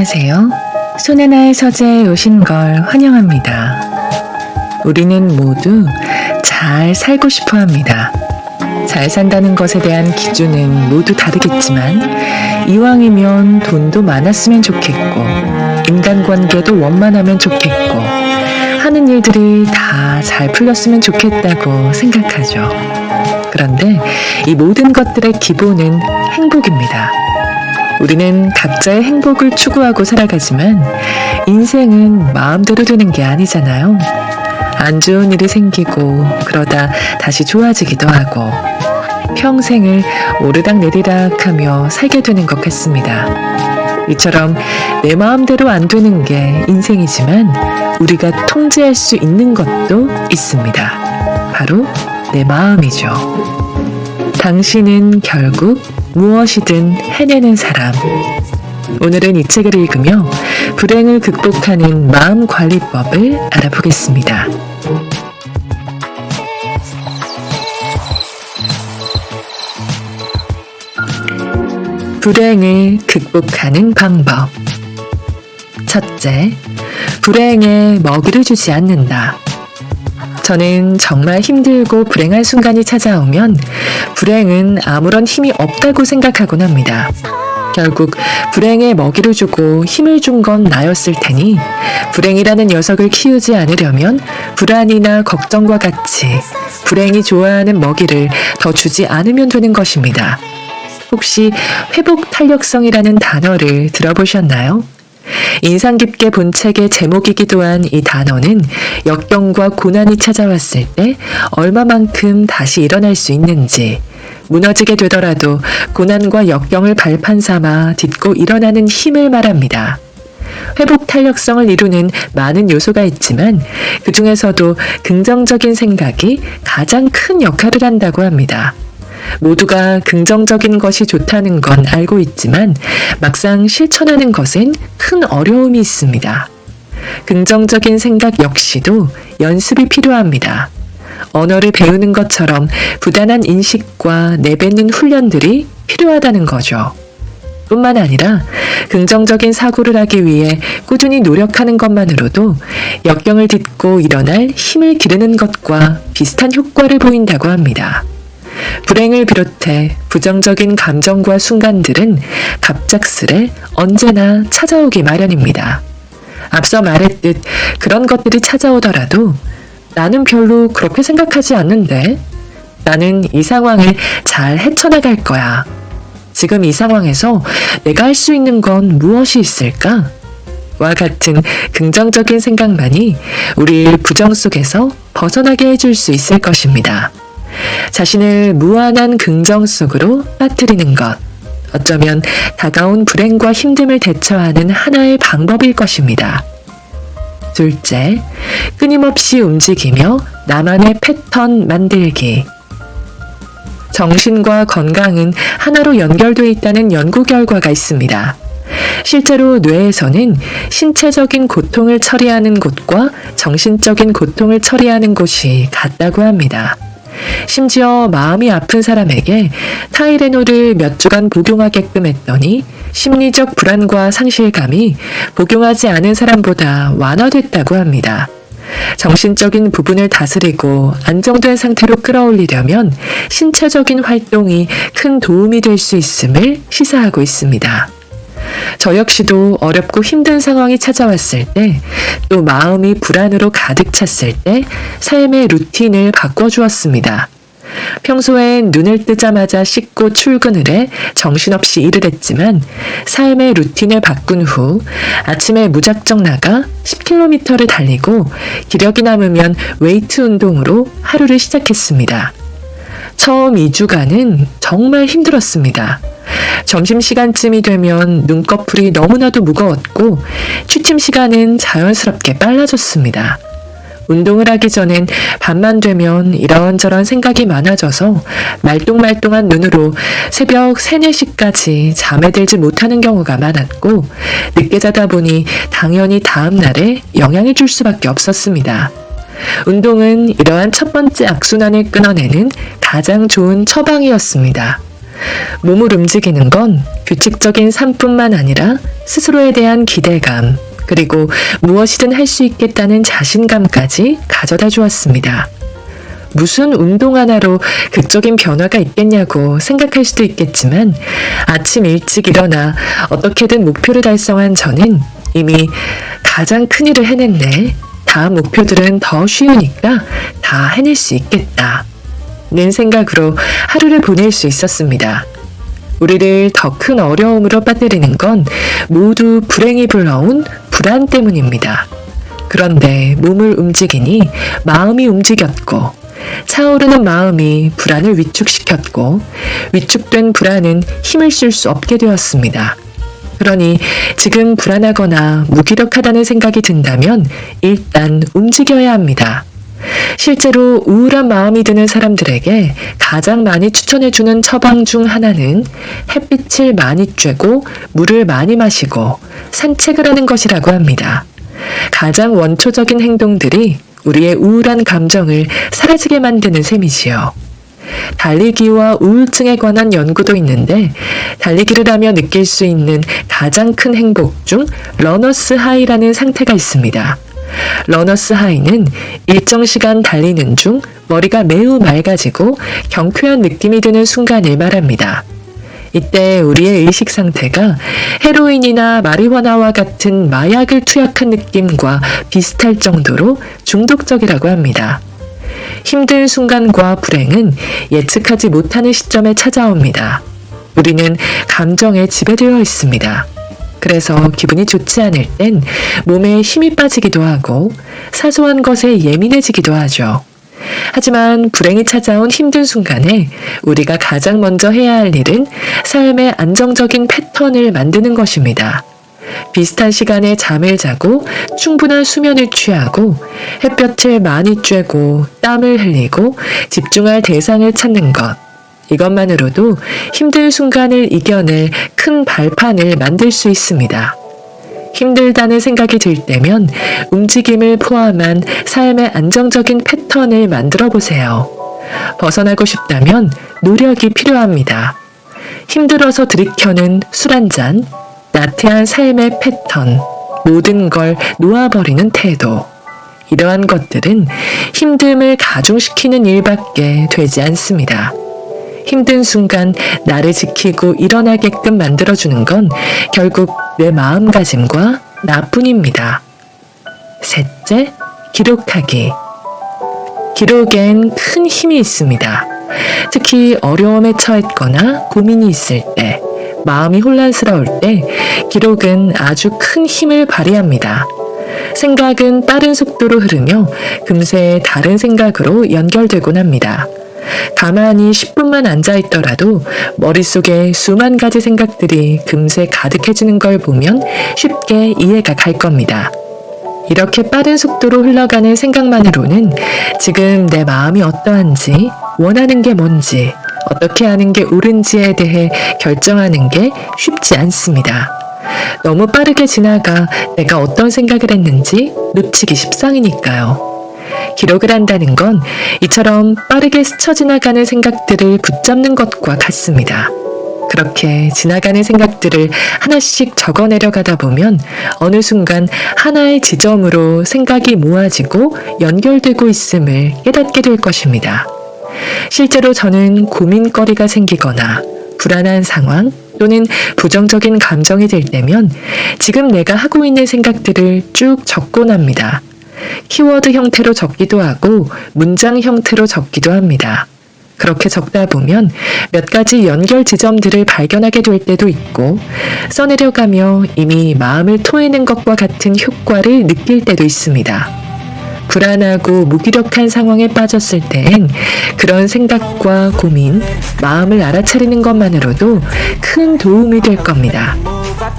안녕하세요. 손하나의 서재에 오신 걸 환영합니다. 우리는 모두 잘 살고 싶어 합니다. 잘 산다는 것에 대한 기준은 모두 다르겠지만, 이왕이면 돈도 많았으면 좋겠고, 인간관계도 원만하면 좋겠고, 하는 일들이 다 잘 풀렸으면 좋겠다고 생각하죠. 그런데 이 모든 것들의 기본은 행복입니다. 우리는 각자의 행복을 추구하고 살아가지만 인생은 마음대로 되는 게 아니잖아요. 안 좋은 일이 생기고 그러다 다시 좋아지기도 하고 평생을 오르락 내리락 하며 살게 되는 것 같습니다. 이처럼 내 마음대로 안 되는 게 인생이지만 우리가 통제할 수 있는 것도 있습니다. 바로 내 마음이죠. 당신은 결국 무엇이든 해내는 사람. 오늘은 이 책을 읽으며 불행을 극복하는 마음 관리법을 알아보겠습니다. 불행을 극복하는 방법. 첫째, 불행에 먹이를 주지 않는다. 저는 정말 힘들고 불행한 순간이 찾아오면 불행은 아무런 힘이 없다고 생각하곤 합니다. 결국 불행에 먹이를 주고 힘을 준 건 나였을 테니 불행이라는 녀석을 키우지 않으려면 불안이나 걱정과 같이 불행이 좋아하는 먹이를 더 주지 않으면 되는 것입니다. 혹시 회복 탄력성이라는 단어를 들어보셨나요? 인상 깊게 본 책의 제목이기도 한 이 단어는 역경과 고난이 찾아왔을 때 얼마만큼 다시 일어날 수 있는지, 무너지게 되더라도 고난과 역경을 발판 삼아 딛고 일어나는 힘을 말합니다. 회복 탄력성을 이루는 많은 요소가 있지만 그 중에서도 긍정적인 생각이 가장 큰 역할을 한다고 합니다. 모두가 긍정적인 것이 좋다는 건 알고 있지만 막상 실천하는 것엔 큰 어려움이 있습니다. 긍정적인 생각 역시도 연습이 필요합니다. 언어를 배우는 것처럼 부단한 인식과 내뱉는 훈련들이 필요하다는 거죠. 뿐만 아니라 긍정적인 사고를 하기 위해 꾸준히 노력하는 것만으로도 역경을 딛고 일어날 힘을 기르는 것과 비슷한 효과를 보인다고 합니다. 불행을 비롯해 부정적인 감정과 순간들은 갑작스레 언제나 찾아오기 마련입니다. 앞서 말했듯 그런 것들이 찾아오더라도 나는 별로 그렇게 생각하지 않는데 나는 이 상황을 잘 헤쳐나갈 거야. 지금 이 상황에서 내가 할 수 있는 건 무엇이 있을까? 와 같은 긍정적인 생각만이 우리를 부정 속에서 벗어나게 해줄 수 있을 것입니다. 자신을 무한한 긍정 속으로 빠뜨리는 것. 어쩌면 다가온 불행과 힘듦을 대처하는 하나의 방법일 것입니다. 둘째, 끊임없이 움직이며 나만의 패턴 만들기. 정신과 건강은 하나로 연결되어 있다는 연구 결과가 있습니다. 실제로 뇌에서는 신체적인 고통을 처리하는 곳과 정신적인 고통을 처리하는 곳이 같다고 합니다. 심지어 마음이 아픈 사람에게 타이레놀을 몇 주간 복용하게끔 했더니 심리적 불안과 상실감이 복용하지 않은 사람보다 완화됐다고 합니다. 정신적인 부분을 다스리고 안정된 상태로 끌어올리려면 신체적인 활동이 큰 도움이 될 수 있음을 시사하고 있습니다. 저 역시도 어렵고 힘든 상황이 찾아왔을 때, 또 마음이 불안으로 가득 찼을 때, 삶의 루틴을 바꿔주었습니다. 평소엔 눈을 뜨자마자 씻고 출근을 해 정신없이 일을 했지만 삶의 루틴을 바꾼 후 아침에 무작정 나가 10km를 달리고 기력이 남으면 웨이트 운동으로 하루를 시작했습니다. 처음 2주간은 정말 힘들었습니다. 점심시간쯤이 되면 눈꺼풀이 너무나도 무거웠고 취침 시간은 자연스럽게 빨라졌습니다. 운동을 하기 전엔 밤만 되면 이런저런 생각이 많아져서 말똥말똥한 눈으로 새벽 3, 4시까지 잠에 들지 못하는 경우가 많았고 늦게 자다 보니 당연히 다음 날에 영향을 줄 수밖에 없었습니다. 운동은 이러한 첫 번째 악순환을 끊어내는 가장 좋은 처방이었습니다. 몸을 움직이는 건 규칙적인 삶뿐만 아니라 스스로에 대한 기대감, 그리고 무엇이든 할 수 있겠다는 자신감까지 가져다 주었습니다. 무슨 운동 하나로 극적인 변화가 있겠냐고 생각할 수도 있겠지만 아침 일찍 일어나 어떻게든 목표를 달성한 저는 이미 가장 큰 일을 해냈네. 다음 목표들은 더 쉬우니까 다 해낼 수 있겠다. 는 생각으로 하루를 보낼 수 있었습니다. 우리를 더 큰 어려움으로 빠뜨리는 건 모두 불행이 불러온 불안 때문입니다. 그런데 몸을 움직이니 마음이 움직였고 차오르는 마음이 불안을 위축시켰고 위축된 불안은 힘을 쓸 수 없게 되었습니다. 그러니 지금 불안하거나 무기력하다는 생각이 든다면 일단 움직여야 합니다. 실제로 우울한 마음이 드는 사람들에게 가장 많이 추천해주는 처방 중 하나는 햇빛을 많이 쬐고 물을 많이 마시고 산책을 하는 것이라고 합니다. 가장 원초적인 행동들이 우리의 우울한 감정을 사라지게 만드는 셈이지요. 달리기와 우울증에 관한 연구도 있는데 달리기를 하며 느낄 수 있는 가장 큰 행복 중 러너스 하이라는 상태가 있습니다. 러너스 하이는 일정 시간 달리는 중 머리가 매우 맑아지고 경쾌한 느낌이 드는 순간을 말합니다. 이때 우리의 의식 상태가 헤로인이나 마리화나와 같은 마약을 투약한 느낌과 비슷할 정도로 중독적이라고 합니다. 힘든 순간과 불행은 예측하지 못하는 시점에 찾아옵니다. 우리는 감정에 지배되어 있습니다. 그래서 기분이 좋지 않을 땐 몸에 힘이 빠지기도 하고 사소한 것에 예민해지기도 하죠. 하지만 불행이 찾아온 힘든 순간에 우리가 가장 먼저 해야 할 일은 삶의 안정적인 패턴을 만드는 것입니다. 비슷한 시간에 잠을 자고 충분한 수면을 취하고 햇볕을 많이 쬐고 땀을 흘리고 집중할 대상을 찾는 것. 이것만으로도 힘든 순간을 이겨낼 큰 발판을 만들 수 있습니다. 힘들다는 생각이 들 때면 움직임을 포함한 삶의 안정적인 패턴을 만들어 보세요. 벗어나고 싶다면 노력이 필요합니다. 힘들어서 들이켜는 술 한 잔, 나태한 삶의 패턴, 모든 걸 놓아버리는 태도. 이러한 것들은 힘듦을 가중시키는 일밖에 되지 않습니다. 힘든 순간 나를 지키고 일어나게끔 만들어주는 건 결국 내 마음가짐과 나뿐입니다. 셋째, 기록하기. 기록엔 큰 힘이 있습니다. 특히 어려움에 처했거나 고민이 있을 때, 마음이 혼란스러울 때, 기록은 아주 큰 힘을 발휘합니다. 생각은 빠른 속도로 흐르며 금세 다른 생각으로 연결되곤 합니다. 가만히 10분만 앉아 있더라도 머릿속에 수만 가지 생각들이 금세 가득해지는 걸 보면 쉽게 이해가 갈 겁니다. 이렇게 빠른 속도로 흘러가는 생각만으로는 지금 내 마음이 어떠한지, 원하는 게 뭔지, 어떻게 하는 게 옳은지에 대해 결정하는 게 쉽지 않습니다. 너무 빠르게 지나가 내가 어떤 생각을 했는지 놓치기 십상이니까요. 기록을 한다는 건 이처럼 빠르게 스쳐 지나가는 생각들을 붙잡는 것과 같습니다. 그렇게 지나가는 생각들을 하나씩 적어 내려 가다 보면 어느 순간 하나의 지점으로 생각이 모아지고 연결되고 있음을 깨닫게 될 것입니다. 실제로 저는 고민거리가 생기거나 불안한 상황 또는 부정적인 감정이 들 때면 지금 내가 하고 있는 생각들을 쭉 적곤 합니다. 키워드 형태로 적기도 하고 문장 형태로 적기도 합니다. 그렇게 적다 보면 몇 가지 연결 지점들을 발견하게 될 때도 있고 써내려가며 이미 마음을 토해낸 것과 같은 효과를 느낄 때도 있습니다. 불안하고 무기력한 상황에 빠졌을 땐 그런 생각과 고민, 마음을 알아차리는 것만으로도 큰 도움이 될 겁니다.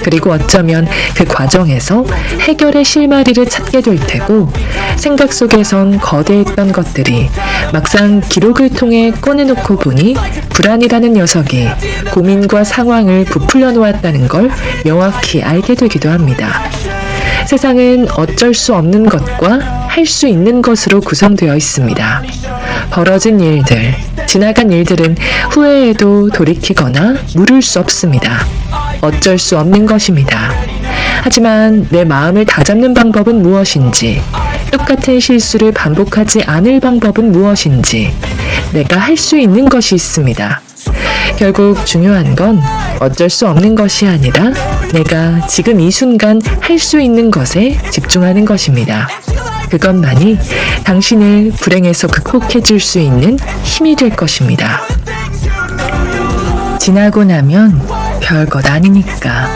그리고 어쩌면 그 과정에서 해결의 실마리를 찾게 될 테고 생각 속에선 거대했던 것들이 막상 기록을 통해 꺼내놓고 보니 불안이라는 녀석이 고민과 상황을 부풀려 놓았다는 걸 명확히 알게 되기도 합니다. 세상은 어쩔 수 없는 것과 할 수 있는 것으로 구성되어 있습니다. 벌어진 일들, 지나간 일들은 후회해도 돌이키거나 물을 수 없습니다. 어쩔 수 없는 것입니다. 하지만 내 마음을 다잡는 방법은 무엇인지, 똑같은 실수를 반복하지 않을 방법은 무엇인지, 내가 할 수 있는 것이 있습니다. 결국 중요한 건 어쩔 수 없는 것이 아니라 내가 지금 이 순간 할 수 있는 것에 집중하는 것입니다. 그것만이 당신을 불행에서 극복해 줄 수 있는 힘이 될 것입니다. 지나고 나면 별것 아니니까.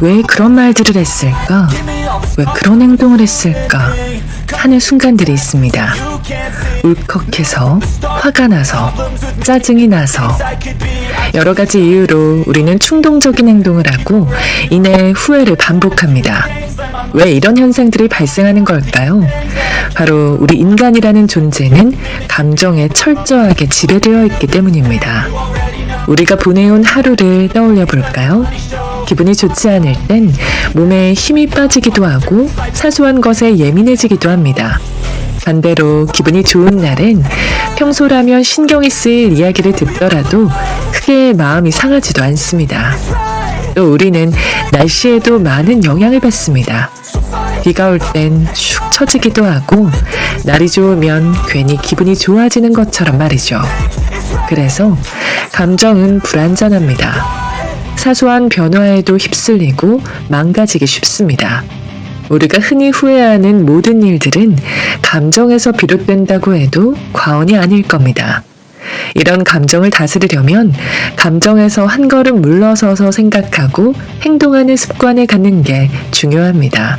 왜 그런 말들을 했을까? 왜 그런 행동을 했을까? 하는 순간들이 있습니다. 울컥해서, 화가 나서, 짜증이 나서, 여러 가지 이유로 우리는 충동적인 행동을 하고 이내 후회를 반복합니다. 왜 이런 현상들이 발생하는 걸까요? 바로 우리 인간이라는 존재는 감정에 철저하게 지배되어 있기 때문입니다. 우리가 보내온 하루를 떠올려 볼까요? 기분이 좋지 않을 땐 몸에 힘이 빠지기도 하고 사소한 것에 예민해지기도 합니다. 반대로 기분이 좋은 날엔 평소라면 신경이 쓰일 이야기를 듣더라도 크게 마음이 상하지도 않습니다. 또 우리는 날씨에도 많은 영향을 받습니다. 비가 올 땐 축 처지기도 하고 날이 좋으면 괜히 기분이 좋아지는 것처럼 말이죠. 그래서 감정은 불안전합니다. 사소한 변화에도 휩쓸리고 망가지기 쉽습니다. 우리가 흔히 후회하는 모든 일들은 감정에서 비롯된다고 해도 과언이 아닐 겁니다. 이런 감정을 다스리려면 감정에서 한 걸음 물러서서 생각하고 행동하는 습관을 갖는 게 중요합니다.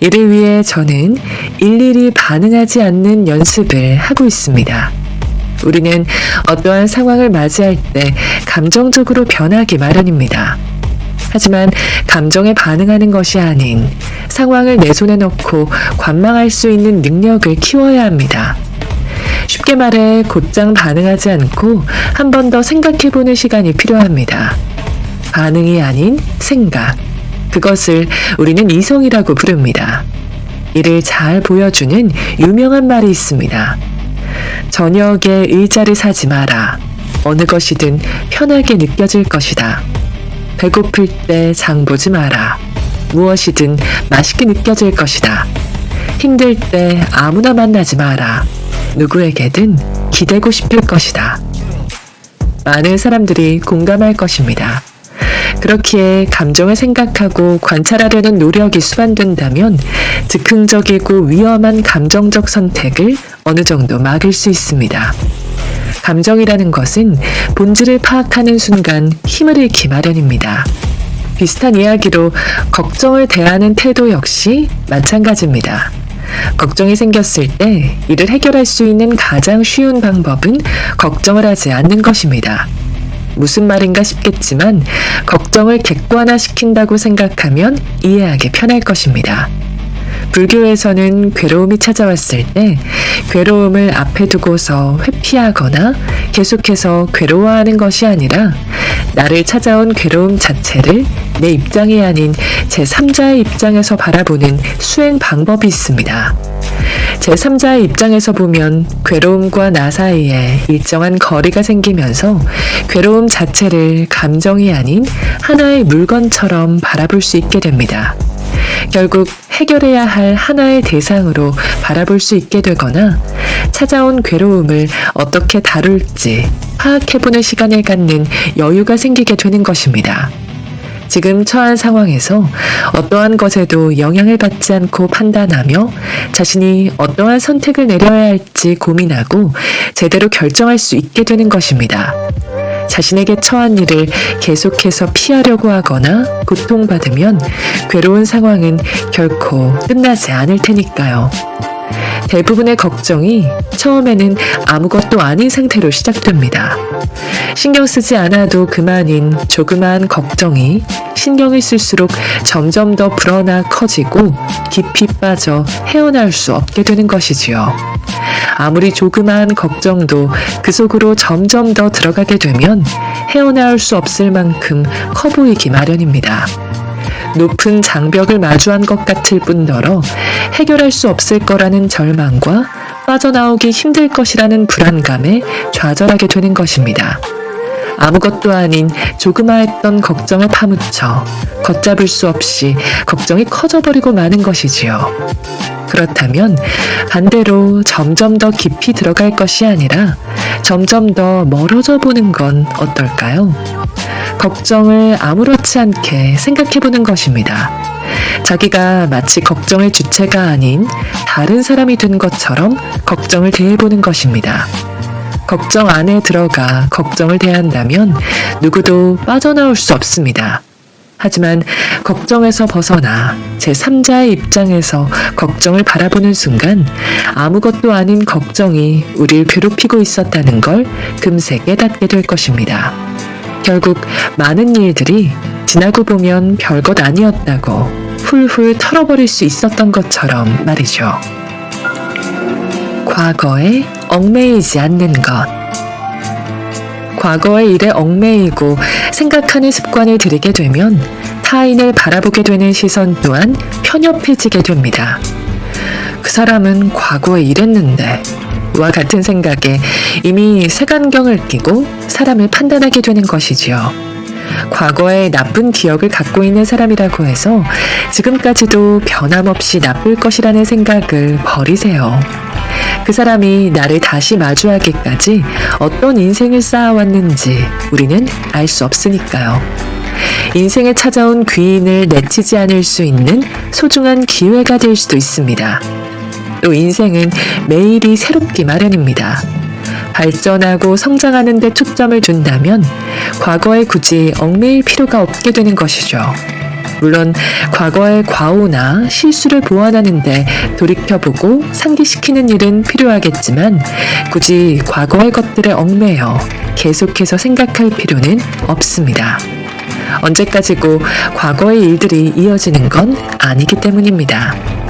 이를 위해 저는 일일이 반응하지 않는 연습을 하고 있습니다. 우리는 어떠한 상황을 맞이할 때 감정적으로 변하기 마련입니다. 하지만 감정에 반응하는 것이 아닌 상황을 내 손에 넣고 관망할 수 있는 능력을 키워야 합니다. 쉽게 말해 곧장 반응하지 않고 한 번 더 생각해보는 시간이 필요합니다. 반응이 아닌 생각. 그것을 우리는 이성이라고 부릅니다. 이를 잘 보여주는 유명한 말이 있습니다. 저녁에 의자를 사지 마라. 어느 것이든 편하게 느껴질 것이다. 배고플 때 장 보지 마라. 무엇이든 맛있게 느껴질 것이다. 힘들 때 아무나 만나지 마라. 누구에게든 기대고 싶을 것이다. 많은 사람들이 공감할 것입니다. 그렇기에 감정을 생각하고 관찰하려는 노력이 수반된다면 즉흥적이고 위험한 감정적 선택을 어느 정도 막을 수 있습니다. 감정이라는 것은 본질을 파악하는 순간 힘을 잃기 마련입니다. 비슷한 이야기로 걱정을 대하는 태도 역시 마찬가지입니다. 걱정이 생겼을 때 이를 해결할 수 있는 가장 쉬운 방법은 걱정을 하지 않는 것입니다. 무슨 말인가 싶겠지만 걱정을 객관화시킨다고 생각하면 이해하기 편할 것입니다. 불교에서는 괴로움이 찾아왔을 때 괴로움을 앞에 두고서 회피하거나 계속해서 괴로워하는 것이 아니라 나를 찾아온 괴로움 자체를 내 입장이 아닌 제3자의 입장에서 바라보는 수행 방법이 있습니다. 제3자의 입장에서 보면 괴로움과 나 사이에 일정한 거리가 생기면서 괴로움 자체를 감정이 아닌 하나의 물건처럼 바라볼 수 있게 됩니다. 결국 해결해야 할 하나의 대상으로 바라볼 수 있게 되거나 찾아온 괴로움을 어떻게 다룰지 파악해보는 시간을 갖는 여유가 생기게 되는 것입니다. 지금 처한 상황에서 어떠한 것에도 영향을 받지 않고 판단하며 자신이 어떠한 선택을 내려야 할지 고민하고 제대로 결정할 수 있게 되는 것입니다. 자신에게 처한 일을 계속해서 피하려고 하거나 고통받으면 괴로운 상황은 결코 끝나지 않을 테니까요. 대부분의 걱정이 처음에는 아무것도 아닌 상태로 시작됩니다. 신경 쓰지 않아도 그만인 조그마한 걱정이 신경을 쓸수록 점점 더 불어나 커지고 깊이 빠져 헤어나올 수 없게 되는 것이지요. 아무리 조그마한 걱정도 그 속으로 점점 더 들어가게 되면 헤어나올 수 없을 만큼 커 보이기 마련입니다. 높은 장벽을 마주한 것 같을 뿐더러 해결할 수 없을 거라는 절망과 빠져나오기 힘들 것이라는 불안감에 좌절하게 되는 것입니다. 아무것도 아닌 조그마했던 걱정에 파묻혀 걷잡을 수 없이 걱정이 커져버리고 마는 것이지요. 그렇다면 반대로 점점 더 깊이 들어갈 것이 아니라 점점 더 멀어져 보는 건 어떨까요? 걱정을 아무렇지 않게 생각해 보는 것입니다. 자기가 마치 걱정의 주체가 아닌 다른 사람이 된 것처럼 걱정을 대해보는 것입니다. 걱정 안에 들어가 걱정을 대한다면 누구도 빠져나올 수 없습니다. 하지만 걱정에서 벗어나 제3자의 입장에서 걱정을 바라보는 순간 아무것도 아닌 걱정이 우리를 괴롭히고 있었다는 걸 금세 깨닫게 될 것입니다. 결국 많은 일들이 지나고 보면 별것 아니었다고 훌훌 털어버릴 수 있었던 것처럼 말이죠. 과거에 얽매이지 않는 것. 과거의 일에 얽매이고 생각하는 습관을 들이게 되면 타인을 바라보게 되는 시선 또한 편협해지게 됩니다. 그 사람은 과거에 이랬는데 와 같은 생각에 이미 색안경을 끼고 사람을 판단하게 되는 것이지요. 과거에 나쁜 기억을 갖고 있는 사람이라고 해서 지금까지도 변함없이 나쁠 것이라는 생각을 버리세요. 그 사람이 나를 다시 마주하기까지 어떤 인생을 쌓아왔는지 우리는 알 수 없으니까요. 인생에 찾아온 귀인을 내치지 않을 수 있는 소중한 기회가 될 수도 있습니다. 또 인생은 매일이 새롭기 마련입니다. 발전하고 성장하는 데 초점을 둔다면 과거에 굳이 얽매일 필요가 없게 되는 것이죠. 물론 과거의 과오나 실수를 보완하는데 돌이켜보고 상기시키는 일은 필요하겠지만 굳이 과거의 것들에 얽매여 계속해서 생각할 필요는 없습니다. 언제까지고 과거의 일들이 이어지는 건 아니기 때문입니다.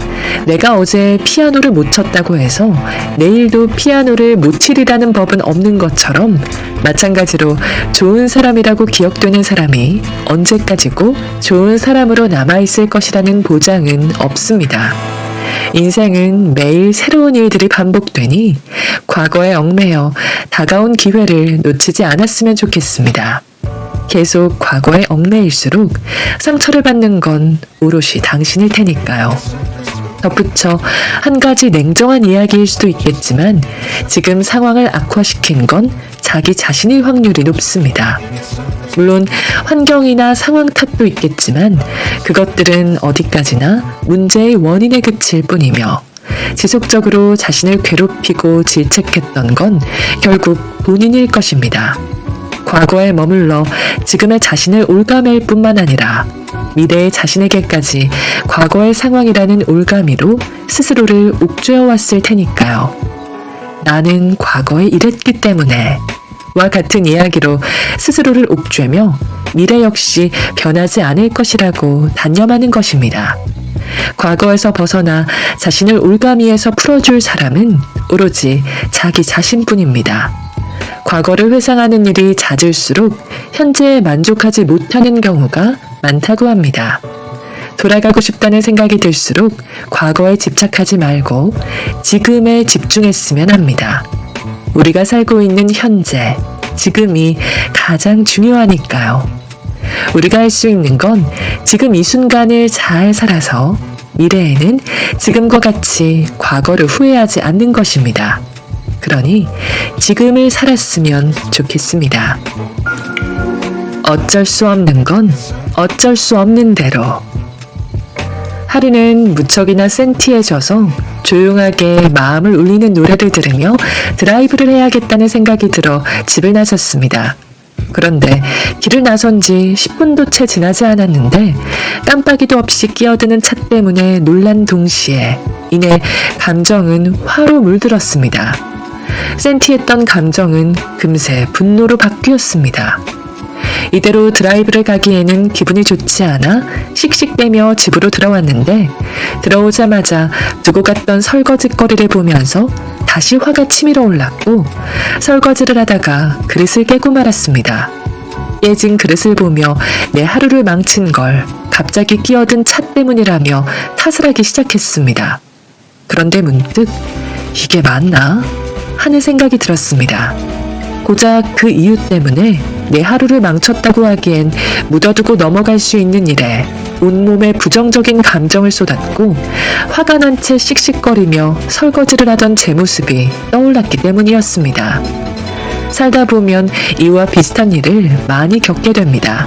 내가 어제 피아노를 못 쳤다고 해서 내일도 피아노를 못 치리라는 법은 없는 것처럼 마찬가지로 좋은 사람이라고 기억되는 사람이 언제까지고 좋은 사람으로 남아있을 것이라는 보장은 없습니다. 인생은 매일 새로운 일들이 반복되니 과거에 얽매여 다가온 기회를 놓치지 않았으면 좋겠습니다. 계속 과거에 얽매일수록 상처를 받는 건 오롯이 당신일 테니까요. 덧붙여 한 가지 냉정한 이야기일 수도 있겠지만 지금 상황을 악화시킨 건 자기 자신일 확률이 높습니다. 물론 환경이나 상황 탓도 있겠지만 그것들은 어디까지나 문제의 원인에 그칠 뿐이며 지속적으로 자신을 괴롭히고 질책했던 건 결국 본인일 것입니다. 과거에 머물러 지금의 자신을 올가맬 뿐만 아니라 미래의 자신에게까지 과거의 상황이라는 올가미로 스스로를 옥죄어 왔을 테니까요. 나는 과거에 이랬기 때문에 와 같은 이야기로 스스로를 옥죄며 미래 역시 변하지 않을 것이라고 단념하는 것입니다. 과거에서 벗어나 자신을 올가미에서 풀어줄 사람은 오로지 자기 자신뿐입니다. 과거를 회상하는 일이 잦을수록 현재에 만족하지 못하는 경우가 많다고 합니다. 돌아가고 싶다는 생각이 들수록 과거에 집착하지 말고 지금에 집중했으면 합니다. 우리가 살고 있는 현재, 지금이 가장 중요하니까요. 우리가 할 수 있는 건 지금 이 순간을 잘 살아서 미래에는 지금과 같이 과거를 후회하지 않는 것입니다. 그러니 지금을 살았으면 좋겠습니다. 어쩔 수 없는 건 어쩔 수 없는 대로. 하루는 무척이나 센티해져서 조용하게 마음을 울리는 노래를 들으며 드라이브를 해야겠다는 생각이 들어 집을 나섰습니다. 그런데 길을 나선 지 10분도 채 지나지 않았는데 깜빡이도 없이 끼어드는 차 때문에 놀란 동시에 이내 감정은 화로 물들었습니다. 센티했던 감정은 금세 분노로 바뀌었습니다. 이대로 드라이브를 가기에는 기분이 좋지 않아 씩씩대며 집으로 들어왔는데 들어오자마자 두고 갔던 설거지거리를 보면서 다시 화가 치밀어 올랐고 설거지를 하다가 그릇을 깨고 말았습니다. 깨진 그릇을 보며 내 하루를 망친 걸 갑자기 끼어든 차 때문이라며 탓을 하기 시작했습니다. 그런데 문득 이게 맞나? 하는 생각이 들었습니다. 고작 그 이유 때문에 내 하루를 망쳤다고 하기엔 묻어두고 넘어갈 수 있는 일에 온몸에 부정적인 감정을 쏟았고 화가 난 채 씩씩거리며 설거지를 하던 제 모습이 떠올랐기 때문이었습니다. 살다 보면 이와 비슷한 일을 많이 겪게 됩니다.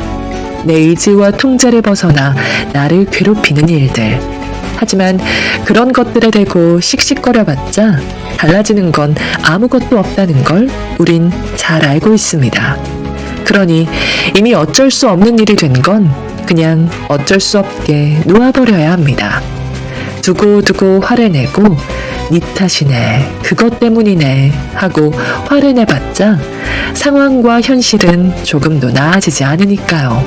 내 의지와 통제를 벗어나 나를 괴롭히는 일들. 하지만 그런 것들에 대고 씩씩거려봤자 달라지는 건 아무것도 없다는 걸 우린 잘 알고 있습니다. 그러니 이미 어쩔 수 없는 일이 된 건 그냥 어쩔 수 없게 놓아버려야 합니다. 두고두고 화를 내고 네 탓이네, 그것 때문이네 하고 화를 내봤자 상황과 현실은 조금도 나아지지 않으니까요.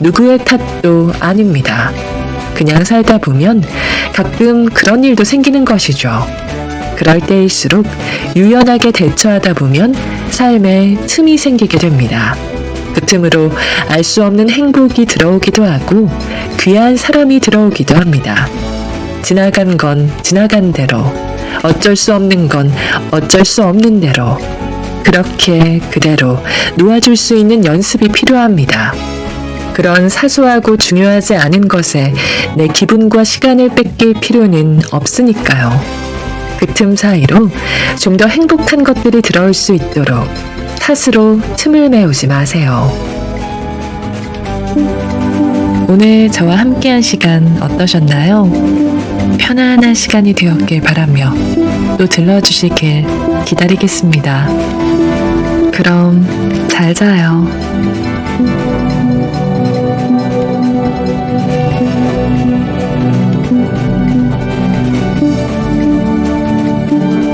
누구의 탓도 아닙니다. 그냥 살다 보면 가끔 그런 일도 생기는 것이죠. 그럴 때일수록 유연하게 대처하다 보면 삶에 틈이 생기게 됩니다. 그 틈으로 알 수 없는 행복이 들어오기도 하고 귀한 사람이 들어오기도 합니다. 지나간 건 지나간 대로, 어쩔 수 없는 건 어쩔 수 없는 대로, 그렇게 그대로 놓아줄 수 있는 연습이 필요합니다. 그런 사소하고 중요하지 않은 것에 내 기분과 시간을 뺏길 필요는 없으니까요. 그 틈 사이로 좀 더 행복한 것들이 들어올 수 있도록 탓으로 틈을 메우지 마세요. 오늘 저와 함께한 시간 어떠셨나요? 편안한 시간이 되었길 바라며 또 들러주시길 기다리겠습니다. 그럼 잘 자요.